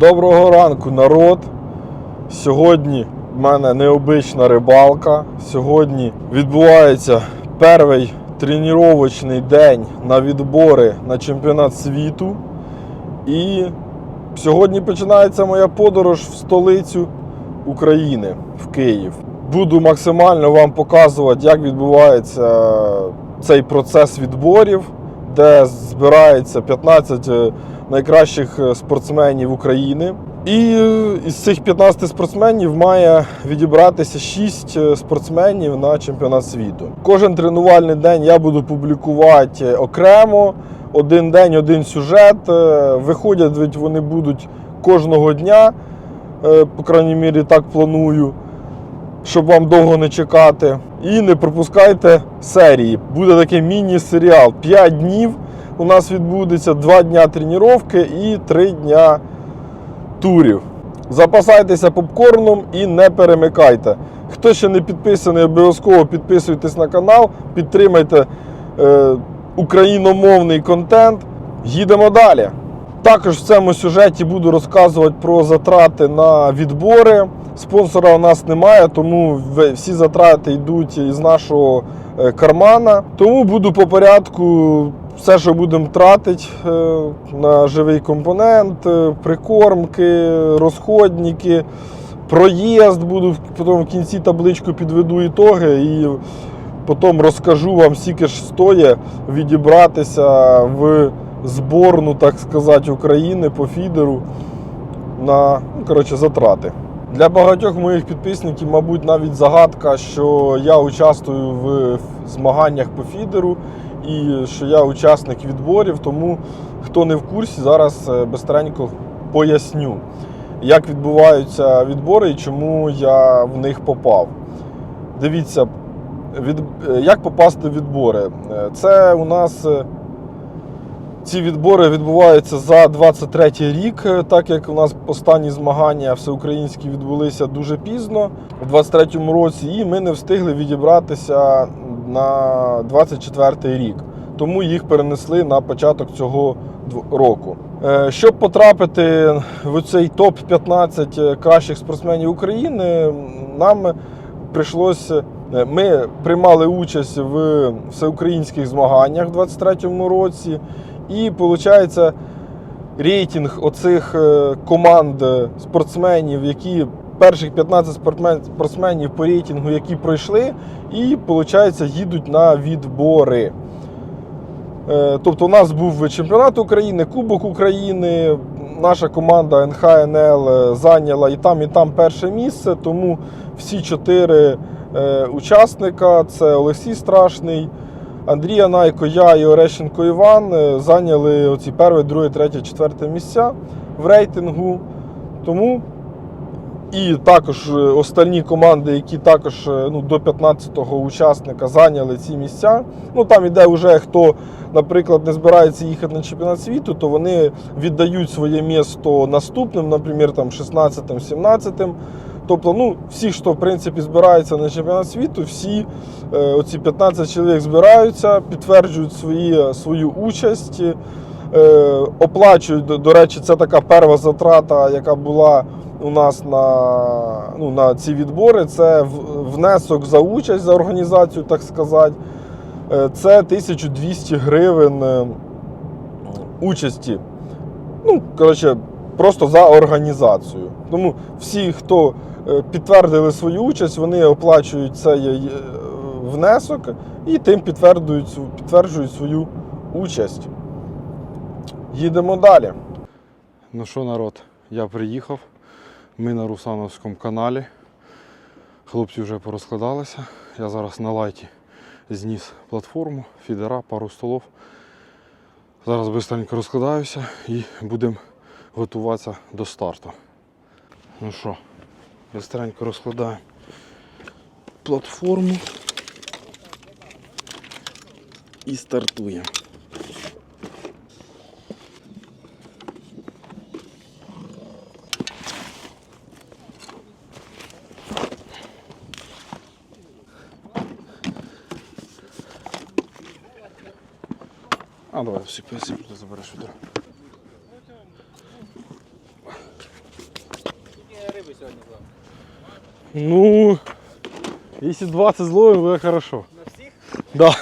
Доброго ранку, народ. Сьогодні в мене необична рибалка. Сьогодні відбувається перший тренувачний день на відбори на чемпіонат світу. І сьогодні починається моя подорож в столицю України, в Київ. Буду максимально вам показувати, як відбувається цей процес відборів, де збирається 15 е, найкращих е, спортсменів України. І е, із цих 15 спортсменів має відібратися 6 спортсменів на чемпіонат світу. Кожен тренувальний день я буду публікувати окремо. Один день, один сюжет. Виходять вони будуть кожного дня, по крайній мірі, так планую, щоб вам довго не чекати. І не пропускайте серії. Буде такий міні-серіал. 5 днів у нас відбудеться 2 дня тренування і 3 дня турів. Запасайтеся попкорном і не перемикайте. Хто ще не підписаний, обов'язково підписуйтесь на канал, підтримайте е, україномовний контент. Їдемо далі. Також в цьому сюжеті буду розказувати про затрати на відбори. Спонсора у нас немає, тому всі затрати йдуть із нашого е, кармана. Тому буду по порядку все, що будемо тратити е, на живий компонент, е, прикормки, розходники, проїзд. Буду потім в кінці табличку підведу ітоги і потім розкажу вам, скільки ж стоїть відібратися в зборну, так сказати, України по фідеру на ну, коротше, затрати. Для багатьох моїх підписників, мабуть, навіть загадка, що я участвую в змаганнях по фідеру і що я учасник відборів. Тому хто не в курсі, зараз е, бистренько поясню, як відбуваються відбори і чому я в них попав. Дивіться, від, е, як попасти в відбори. Е, Це у нас ці відбори відбуваються за 23 рік, е, так як у нас останні змагання всеукраїнські відбулися дуже пізно, у 23-му році, і ми не встигли відібратися на 24 рік. Тому їх перенесли на початок цього року. Е, Щоб потрапити в цей топ-15 кращих спортсменів України, нам прийшлося. е, Ми приймали участь в всеукраїнських змаганнях у 23-му році. І виходить, рейтинг оцих е, команд е, спортсменів, які перших 15 спортсменів по рейтингу, які пройшли, і виходить, їдуть на відбори. Е, Тобто у нас був чемпіонат України, Кубок України. Наша команда НХНЛ зайняла і там, і там перше місце. Тому всі чотири учасника це Олексій Страшний, Андрій Анайко, я і Орещенко Іван е, зайняли оці перше, друге, третє, четверте місця в рейтингу. Тому і також е, остальні команди, які також е, ну, до 15-го учасника зайняли ці місця. Ну там іде вже хто, наприклад, не збирається їхати на чемпіонат світу, то вони віддають своє місто наступним, наприклад, там 16-м, 17-м. Тобто, ну, всі, хто в принципі збираються на чемпіонат світу, всі е, оці 15 чоловік збираються, підтверджують свої, свою участь, е, оплачують. До, до речі, це така перша затрата, яка була у нас на, ну, на ці відбори. Це внесок за участь за організацію, так сказати. Е, Це 1200 гривень е, участі. Ну, коротше, просто за організацію. Тому всі, хто е, підтвердили свою участь, вони оплачують цей е, внесок і тим підтверджують, підтверджують свою участь. Їдемо далі. Ну що, народ, я приїхав. Ми на Русановському каналі. Хлопці вже порозкладалися. Я зараз на лайті зніс платформу, фідера, пару столов. Зараз швидко розкладаюся і будемо готуватися до старту. Ну що, швидко розкладаємо платформу і стартуємо. А давай всі ти забереш відро. риби сьогодні зловив? Ну, если 20 зловим, буде хорошо. На всіх? Да.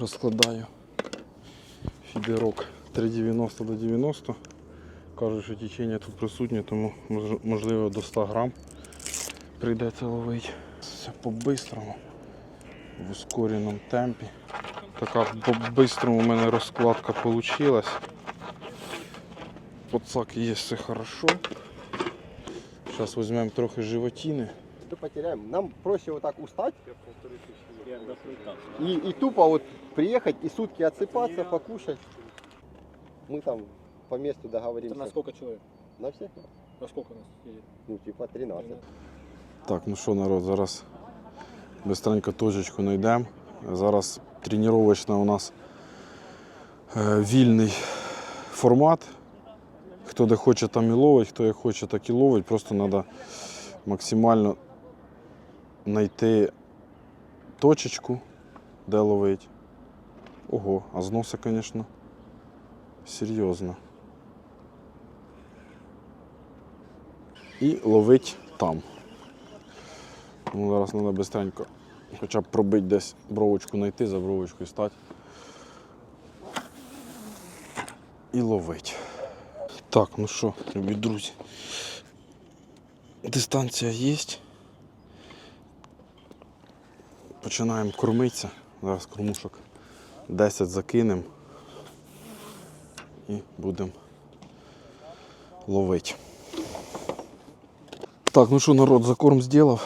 Розкладаю фідерок 3,90 до 90. Кажуть, що течення тут присутнє, тому можливо до 100 грам прийдеться ловити. Все по-бистрому, в ускореному темпі. Така по-бистрому у мене розкладка вийшла. Подсак є все хорошо. Зараз візьмемо трохи животини. Что потеряем? Нам проще вот так устать и, и тупо вот приехать и сутки отсыпаться, покушать. Мы там по месту Це договоримся. на скільки чоловік? На всех? На скільки нас їде? Ну, типа 13. Так, ну що, народ, зараз быстренько точечку знайдемо. Зараз тренувачна у нас е, вільний формат. Хто де хоче, там і ловить, хто як хоче, так і ловить. Просто треба максимально знайти точечку, де ловить. Ого, а зноси, звісно, серйозно. І ловить там. Ну, зараз треба бистренько хоча б пробити десь бровочку знайти, за бровочкою стати. І ловить. Так, ну що, любі друзі. Дистанція є. Починаємо кормитися. Зараз кормушок 10 закинемо і будемо ловити. Так, ну що, народ, закорм зробив.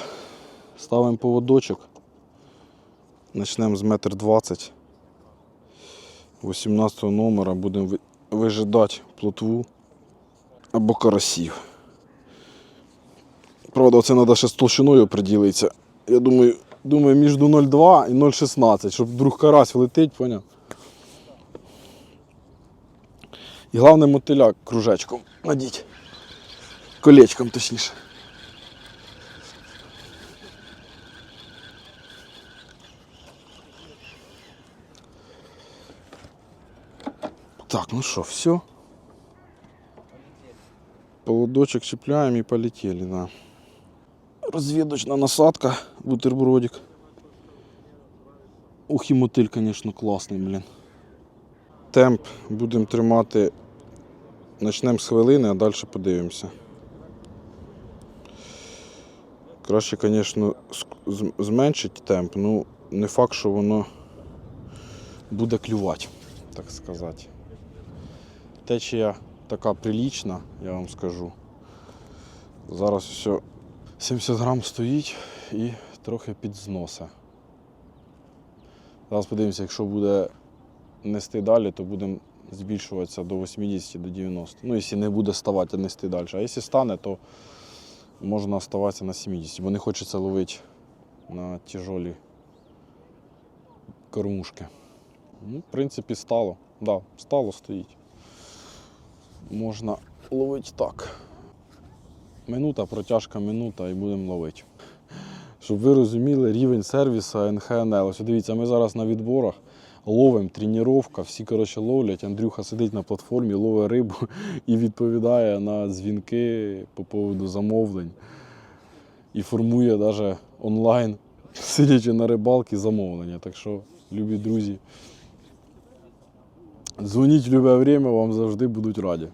Ставимо поводочок. Почнемо з метр двадцять. 18 номера будемо вижидати плотву або карасів. Правда, це треба ще з толщиною приділитися. Я думаю, думаю між 0,2 і 0,16, щоб вдруг карась влетить, поняв? І головне мотиляк кружечком надіть. Колечком точніше. Так, ну что, все. Поводочек чіпляємо і полетели, да. Розвідочна насадка, бутербродик. Ух, і мотиль, конечно, класний, блін. Темп будемо тримати. Почнемо з хвилини, а далі подивимося. Краще, звісно, зменшити темп, ну не факт, що воно буде клювати, так сказати. Течія така прилічна, я вам скажу. Зараз все 70 грам стоїть і трохи під зноса. Зараз подивимося, якщо буде нести далі, то будемо збільшуватися до 80 до 90. Ну, якщо не буде ставати, нести далі. А якщо стане, то можна оставатися на 70, бо не хочеться ловити на тяжолі кормушки. Ну, в принципі, стало. Да, стало стоїть. Можна ловити так. Минута, протяжка минута і будемо ловити. Щоб ви розуміли рівень сервісу НХНЛ. Ось дивіться, ми зараз на відборах ловимо, тренування, всі коротше ловлять. Андрюха сидить на платформі, ловить рибу і відповідає на дзвінки по поводу замовлень. І формує навіть онлайн, сидячи на рибалці, замовлення. Так що, любі друзі, дзвоніть в любе время, вам завжди будуть раді.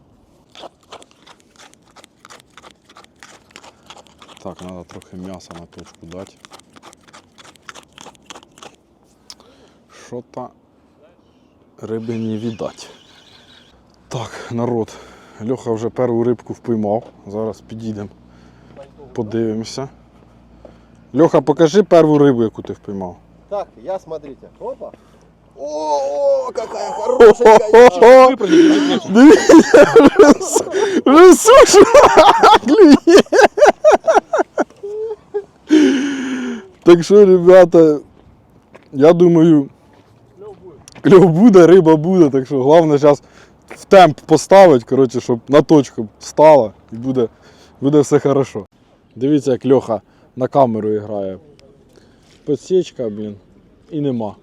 Так, треба трохи м'яса на точку дати. Що-то риби не віддать. Так, народ, Льоха вже першу рибку впіймав. Зараз підійдемо, подивимося. Льоха, покажи першу рибу, яку ти впіймав. Так, я смотрите. Опа. О, какая хорошая. Дивіться, вже Так що, ребята, я думаю, кльов буде, риба буде, так що головне зараз в темп поставити, коротше, щоб на точку стала і буде, буде все хорошо. Дивіться, як Льоха на камеру грає. Подсічка, блін, і нема.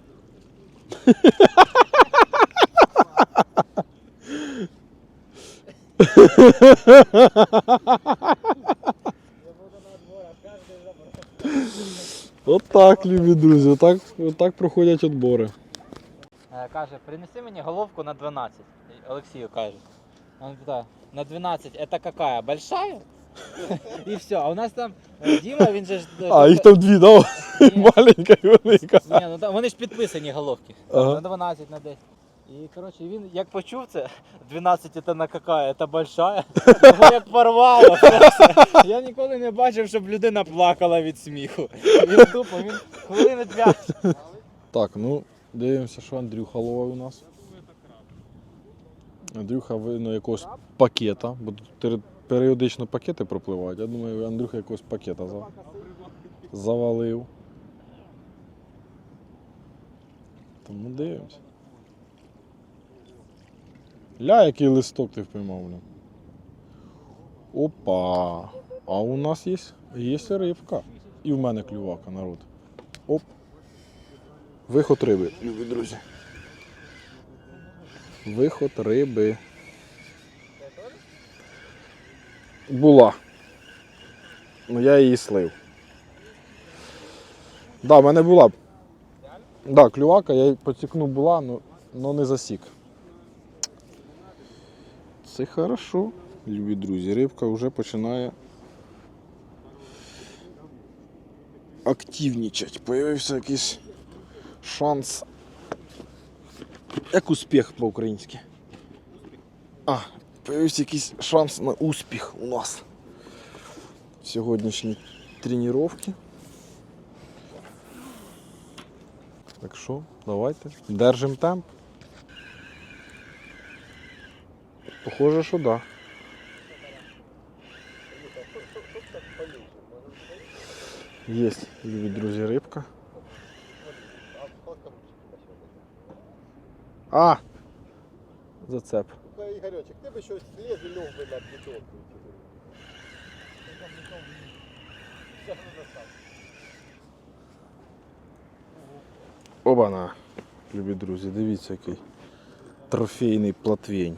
Отак, любі друзі, отак, от проходять відбори. Е, Каже, принеси мені головку на 12. І Олексію каже. Він питає, на 12 це яка? Большая? І все. А у нас там е, Діма, він же ж. е, А, їх там дві, да? Маленька і велика. Ні, ну вони ж підписані головки. На 12, на 10. І коротше, він як почув це, 12 це на какая, це большая. Його як порвало. просто. Я ніколи не бачив, щоб людина плакала від сміху. Він тупо, він хвилини 5. Так, ну дивимося, що Андрюха ловив у нас. Андрюха видно якогось пакета, бо тут періодично пакети пропливають. Я думаю, Андрюха якогось пакета за- завалив. Тому дивимося. Ля, який листок ти впіймав. бля. Опа! А у нас є, є рибка. І в мене клювака, народ. Оп. Виход риби, любі друзі. Виход риби. Була. Ну я її слив. Да, в мене була. Да, клювака, я її поцікнув була, але не засік. Це хорошо, любі друзі. Рибка вже починає активнічати. Появився якийсь шанс. Як успіх по-українськи? А, появився якийсь шанс на успіх у нас в сьогоднішній тренуванні. Так що, давайте, держимо темп. Похоже, що да. Є, любі друзі, рибка. А! Зацеп. Ігорьочек, ти би щось сліз і льох би на. Оба-на. Любі друзі, дивіться який трофейний платвень.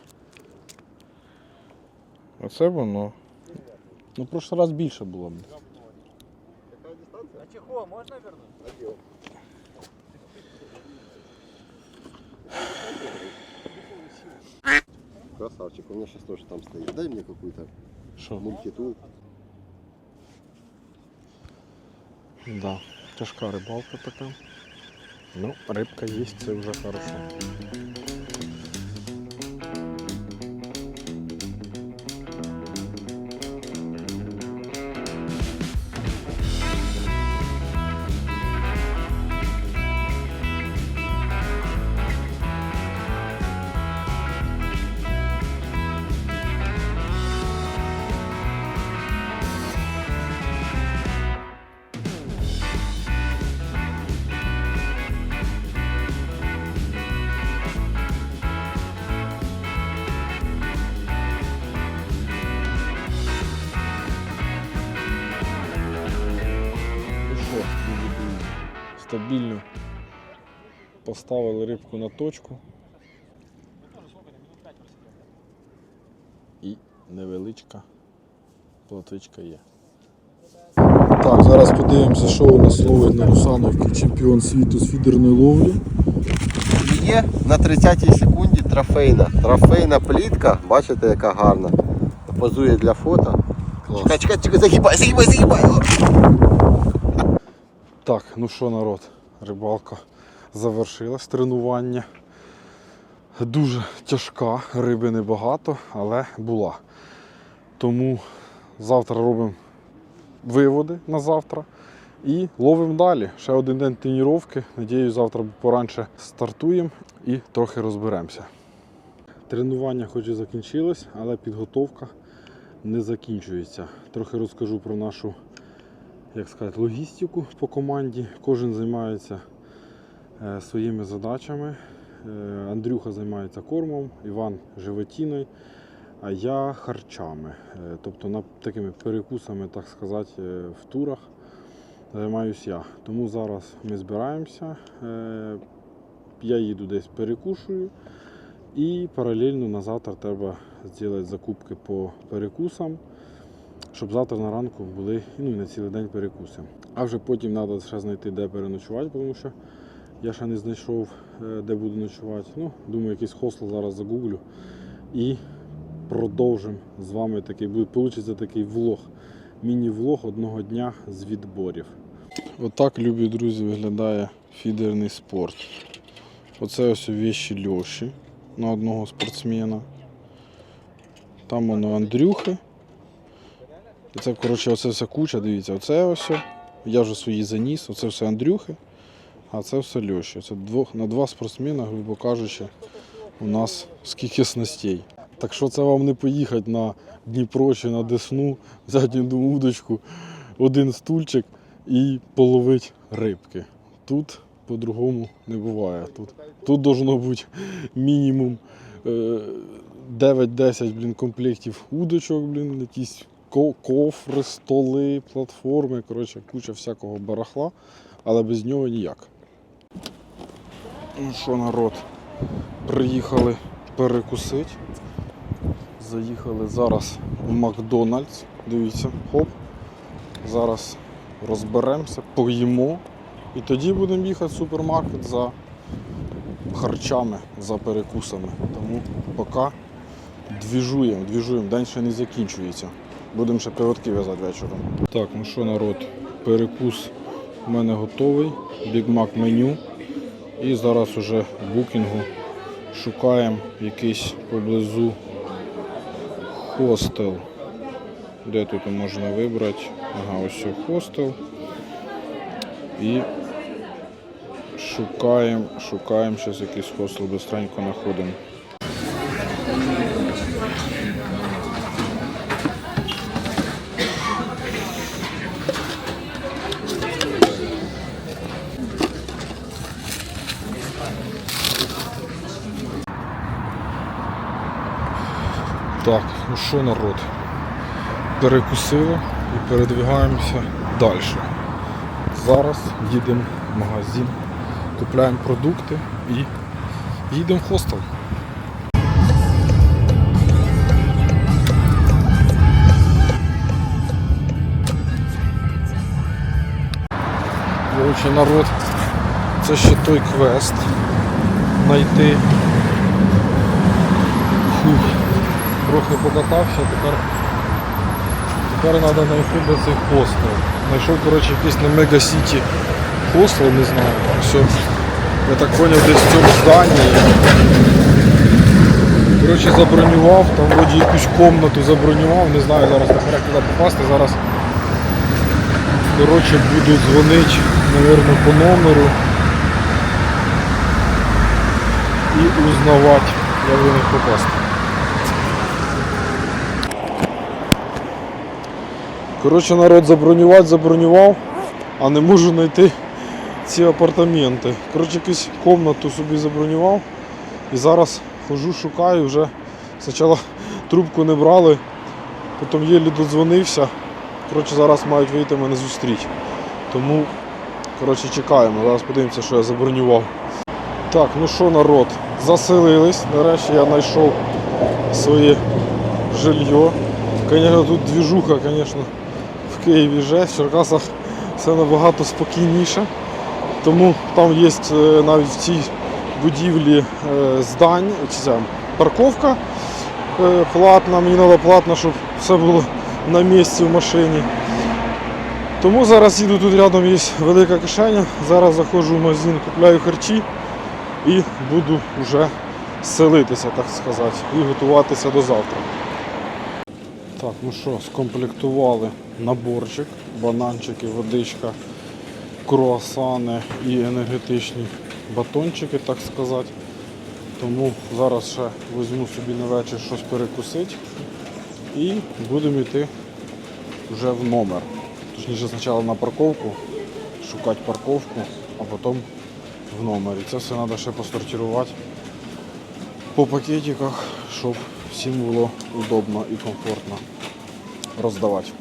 Оце воно. Ну, в прошлий раз більше було. б. Яка дистанція? А чехол можна вернути? Красавчик, у меня сейчас тоже там стоит. Дай мне какую-то Що? мультитул. Да. Тяжка рибалка така. Ну, рибка є, це вже хорошо. Стабільно поставили рибку на точку. І невеличка платвичка є. Так, зараз подивимося, що у нас ловить на Русановці чемпіон світу з фідерної ловлі. Є на 30-й секунді трофейна. Трофейна плітка, бачите, яка гарна. Позує для фото. Чекай, чекай, чекай, загибай, загибай, загибай. Так, ну що, народ, рибалка завершилась, тренування. Дуже тяжка, риби небагато, але була. Тому завтра робимо виводи на завтра і ловимо далі. Ще один день тренування. Надіюсь, завтра поранше стартуємо і трохи розберемося. Тренування хоч і закінчилось, але підготовка не закінчується. Трохи розкажу про нашу як сказати, логістику по команді. Кожен займається е, своїми задачами. Е, Андрюха займається кормом, Іван животіною, а я харчами. Е, тобто такими перекусами, так сказати, в турах займаюся я. Тому зараз ми збираємося. Я їду десь перекушую І паралельно на завтра треба зробити закупки по перекусам, щоб завтра на ранку були ну, і на цілий день перекуси. А вже потім треба ще знайти, де переночувати, тому що я ще не знайшов, е, де буду ночувати. Ну, думаю, якийсь хостел зараз загуглю. І продовжимо з вами такий. Получиться такий влог. Міні-влог одного дня з відборів. Отак, любі друзі, виглядає фідерний спорт. Оце ось віші Льоші на одного спортсмена. Там воно Андрюхи. Це, коротше, оце вся куча, дивіться, оце ось. Я вже свої заніс, оце все Андрюхи, а це все Льоші. Це двох, на два спортсмена, грубо кажучи, у нас скільки снастей. Так що це вам не поїхати на Дніпро чи на Десну, одну удочку, один стульчик і половити рибки. Тут по-другому не буває. Тут, тут должно бути мінімум е, 9-10 блін, комплектів удочок, блін, якісь кофри, столи, платформи, коротше, куча всякого барахла, але без нього ніяк. Ну що, народ, приїхали перекусити. Заїхали зараз в Макдональдс. Дивіться, хоп. Зараз розберемося, поїмо. І тоді будемо їхати в супермаркет за харчами, за перекусами. Тому поки двіжуємо, двіжуємо, день ще не закінчується. Будемо ще пивотки в'язати вечором. Так, ну що, народ, перекус у мене готовий, Mac меню. І зараз уже в букінгу шукаємо якийсь поблизу хостел. Де тут можна вибрати? Ага, ось хостел. І шукаємо, шукаємо зараз якийсь хостел, быстренько знаходимо. Так, ну що народ? Перекусили і передвигаємося далі. Зараз їдемо в магазин, купляємо продукти і їдемо в хостел. Короче, народ, це ще той квест знайти. Фух, трохи покатався, тепер Тепер треба знайти де цей хостел. Знайшов коротше, якийсь на Мега Сіті хостел, не знаю. Все. Я так зрозумів, десь в цьому зданні. Коротше, забронював, там вроді якусь комнату забронював, не знаю зараз тепер як туди попасти. Зараз коротше, буду дзвонити, мабуть, по номеру і узнавати, як до них попасти. Коротше, народ забронювати, забронював, а не можу знайти ці апартаменти. Коротше, якусь кімнату собі забронював і зараз хожу, шукаю вже. Спочатку трубку не брали, потім єлі додзвонився. Коротше, зараз мають вийти мене зустріти. Тому коротше, чекаємо. Зараз подивимося, що я забронював. Так, ну що, народ, заселились. Нарешті я знайшов своє жилье. Звісно, тут двіжуха, звісно, Києві жесть, в Черкасах все набагато спокійніше. Тому там є е, навіть в цій будівлі е, здань, це, парковка е, платна, мені треба платна, щоб все було на місці в машині. Тому зараз їду тут рядом є велика кишеня. Зараз заходжу в магазин, купляю харчі і буду вже селитися, так сказати, і готуватися до завтра. Так, ну що, скомплектували наборчик, бананчики, водичка, круасани і енергетичні батончики, так сказати. Тому зараз ще візьму собі на вечір щось перекусити і будемо йти вже в номер. Точніше спочатку на парковку, шукати парковку, а потім в номер. Це все треба ще посортувати по пакетиках, щоб всім було удобно і комфортно роздавати.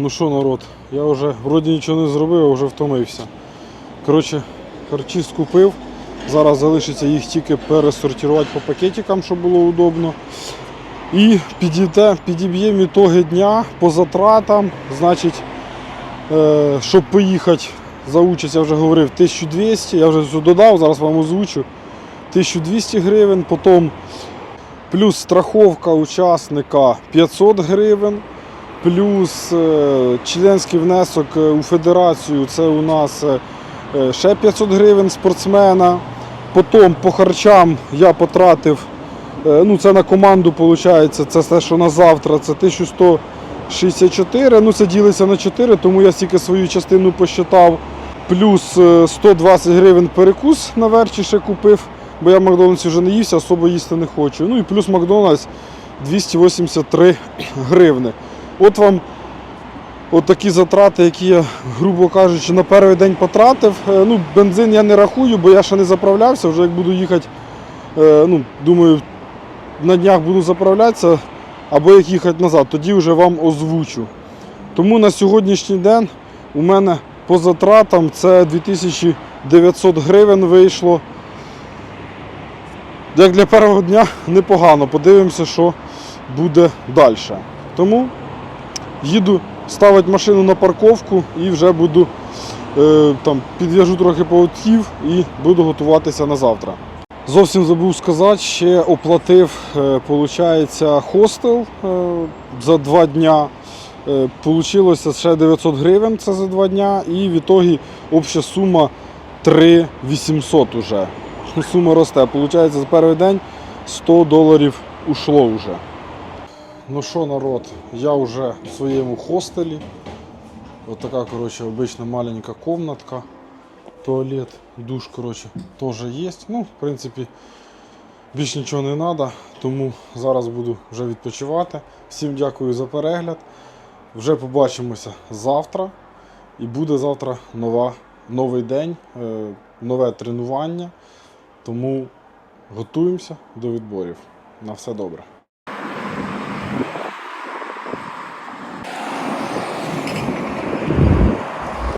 Ну що, народ, я вже вроді нічого не зробив, а вже втомився. Коротше, харчі скупив, Зараз залишиться їх тільки пересортувати по пакетикам, щоб було удобно. І підіб'ємо ітоги дня по затратам. Значить, е, щоб поїхати за участь, я вже говорив, 1200, я вже все додав, зараз вам озвучу. 1200 гривень, потім плюс страховка учасника 500 гривень, плюс е, членський внесок е, у федерацію це у нас е, ще 500 гривень спортсмена. Потім по харчам я потратив, ну це на команду виходить, це те, що на завтра, це 1164, ну це ділиться на 4, тому я стільки свою частину посчитав. Плюс е, 120 гривень перекус на верчі ще купив, бо я в Макдональдсі вже не ївся, особо їсти не хочу. Ну і плюс Макдональдс 283 гривни. От вам от такі затрати, які я, грубо кажучи, на перший день потратив. Е, Ну, бензин я не рахую, бо я ще не заправлявся. Вже як буду їхати, е, ну, думаю, на днях буду заправлятися, або як їхати назад, тоді вже вам озвучу. Тому на сьогоднішній день у мене по затратам це 2900 гривень вийшло. Як для першого дня непогано. Подивимося, що буде далі. Тому їду ставити машину на парковку і вже буду е, там, підв'яжу трохи поводків і буду готуватися на завтра. Зовсім забув сказати, ще оплатив, е, получається, хостел е, за два дня. Получилося ще 900 гривень це за два дня, і в ітогі обща сума 3800 уже. Сума росте. Получається, за перший день 100 доларів ушло вже. Ну що, народ, я вже в своєму хостелі. Ось така, коротше, обична маленька комнатка. Туалет, душ, коротше, теж є. Ну, в принципі, більш нічого не треба, тому зараз буду вже відпочивати. Всім дякую за перегляд. Вже побачимося завтра. І буде завтра нова, новий день, е, нове тренування. Тому готуємося до відборів. На все добре.